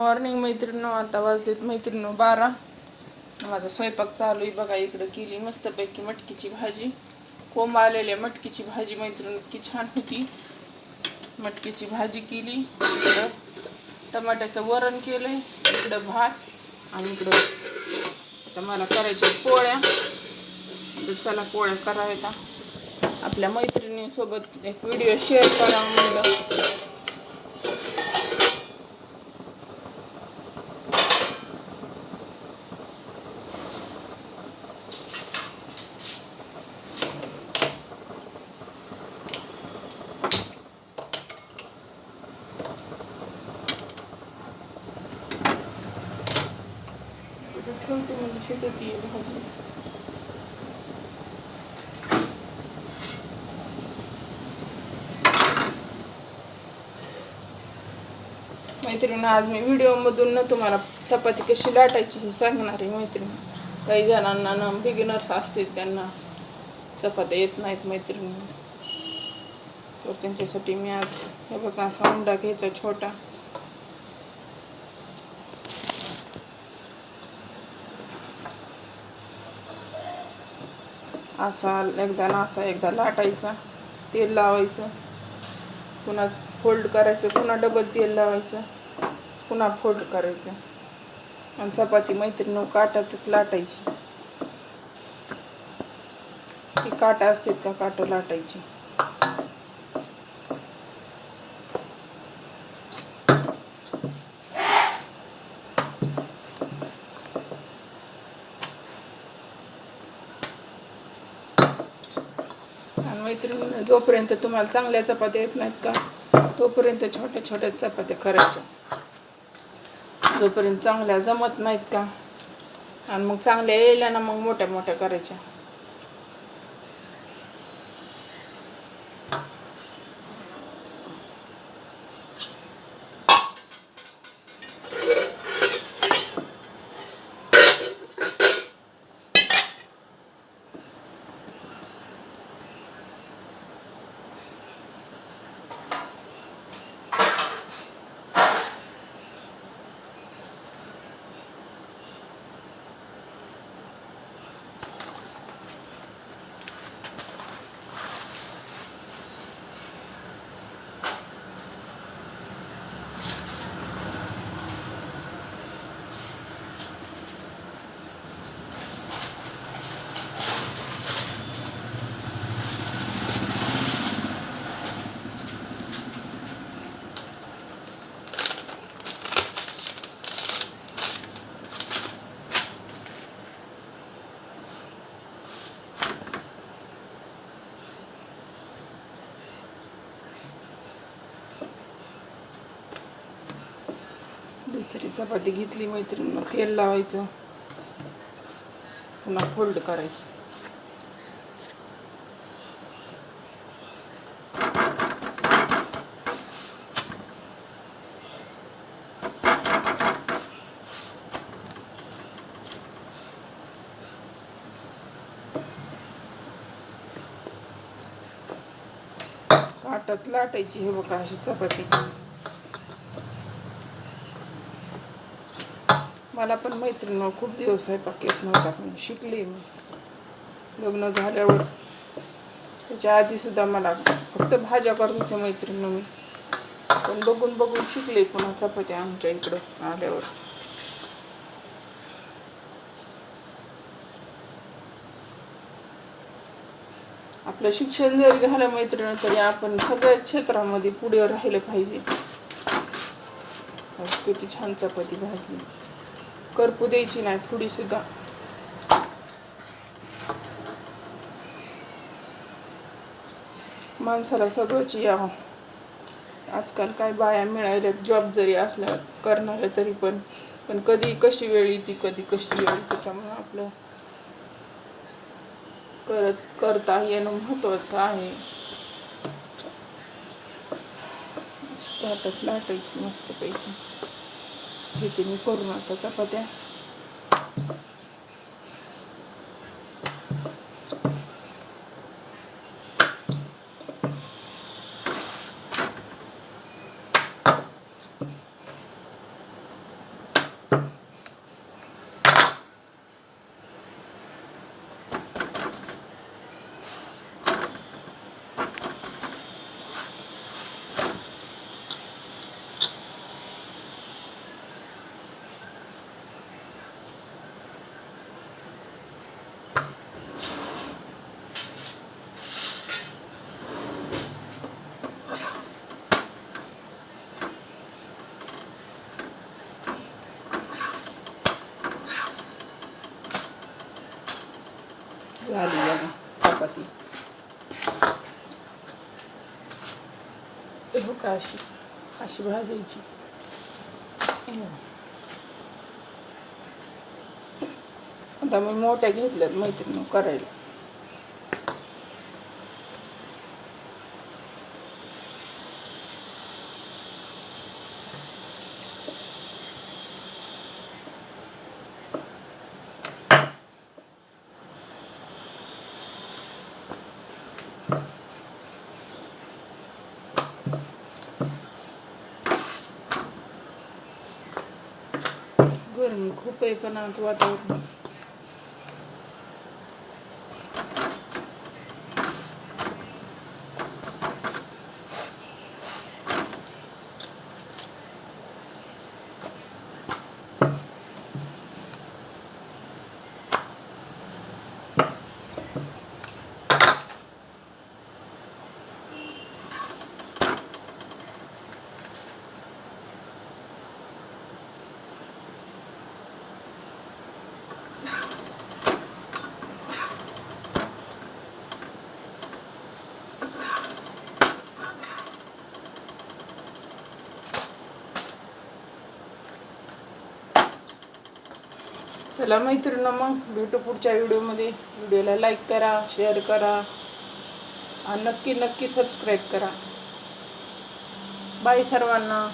Morning मैत्रिणी आता वाजलेत मैत्रिणी बारा. माझा स्वयंपाक चालू आहे. बघा इकडं केली मस्तपैकी मटकीची भाजी. कोंब आलेल्या मटकीची भाजी. मैत्रिणी इतकी छान होती. मटकीची भाजी केली. इकडं टमाट्याचं वरण केलंय. इकडं भात आणि इकडं आता मला करायच्या पोळ्या. तर चला पोळ्या करायच्या आपल्या मैत्रिणीसोबत एक व्हिडिओ शेअर करा म्हणलं. ठेवते म्हणजे शिजत येईल भाजी मैत्रिणी आज मी व्हिडिओमधून ना तुम्हाला चपाती कशी लाटायची हे सांगणार आहे मैत्रिणी. काही जणांना ना बिगिनर्स असतील त्यांना चपात्या येत नाहीत मैत्रिणी. तर त्यांच्यासाठी मी आज हे बघा असा उंडा घ्यायचा छोटा. असा एकदा नासा एकदा लाटायचा तेल लावायचं. पुन्हा फोल्ड करायचं पुन्हा डबल तेल लावायचं पुन्हा फोल्ड करायचं. आणि चपाती मैत्रिणी काटातच लाटायची. ती काटा असतात का काटं लाटायची? मैत्रिणी जोपर्यंत तुम्हाला चांगल्या चपात्या येत नाहीत का तोपर्यंत छोट्या छोट्या चपात्या करायच्या. जोपर्यंत चांगल्या जमत नाहीत का आणि मग चांगल्या यायला ना मग मोठ्या मोठ्या करायच्या. दुसरी चपाती घेतली मैत्रिणी तेल लावायचं. पुन्हा फोल्ड करायचं. लाटायची हे बघा अशी चपाती. मला पण मैत्रिणी खूप दिवस स्वयंपाक येत नव्हता पण शिकले मी. लग्न झाल्यावर त्याच्या आधी सुद्धा मला फक्त भाज्या करत होते मैत्रिणी मी. पण बघून बघून शिकले पुन्हा चपात्या आमच्या इकडं आल्यावर. आपलं शिक्षण जरी झालं मैत्रिणी तरी आपण सगळ्या क्षेत्रामध्ये पुढे राहिलं पाहिजे. किती छान चपाती भाजली. करपू द्यायची नाही थोडी सुद्धा माणसाला सगळंच यावं आजकाल काय बाया मिळाल्या जॉब जरी असल्या करणाऱ्या तरी पण. पण कधी कशी वेळ येते कधी कशी वेळ त्याच्यामुळे आपलं करत करता येणं महत्वाचं आहे. ताटात लाटायची मस्तपैकी. घेते मी करून आता चपात्या. झाली बघा चपाती हो का अशी अशी भाजायची आता मी मोठ्या घेतल्यात मैत्रिणी करायला गरमी खूप आहे पण चला मैत्रिणी मग. भेटू पुढच्या व्हिडिओमध्ये. व्हिडिओला लाईक करा शेअर करा. आणि नक्की नक्की सबस्क्राईब करा. बाय सर्वांना.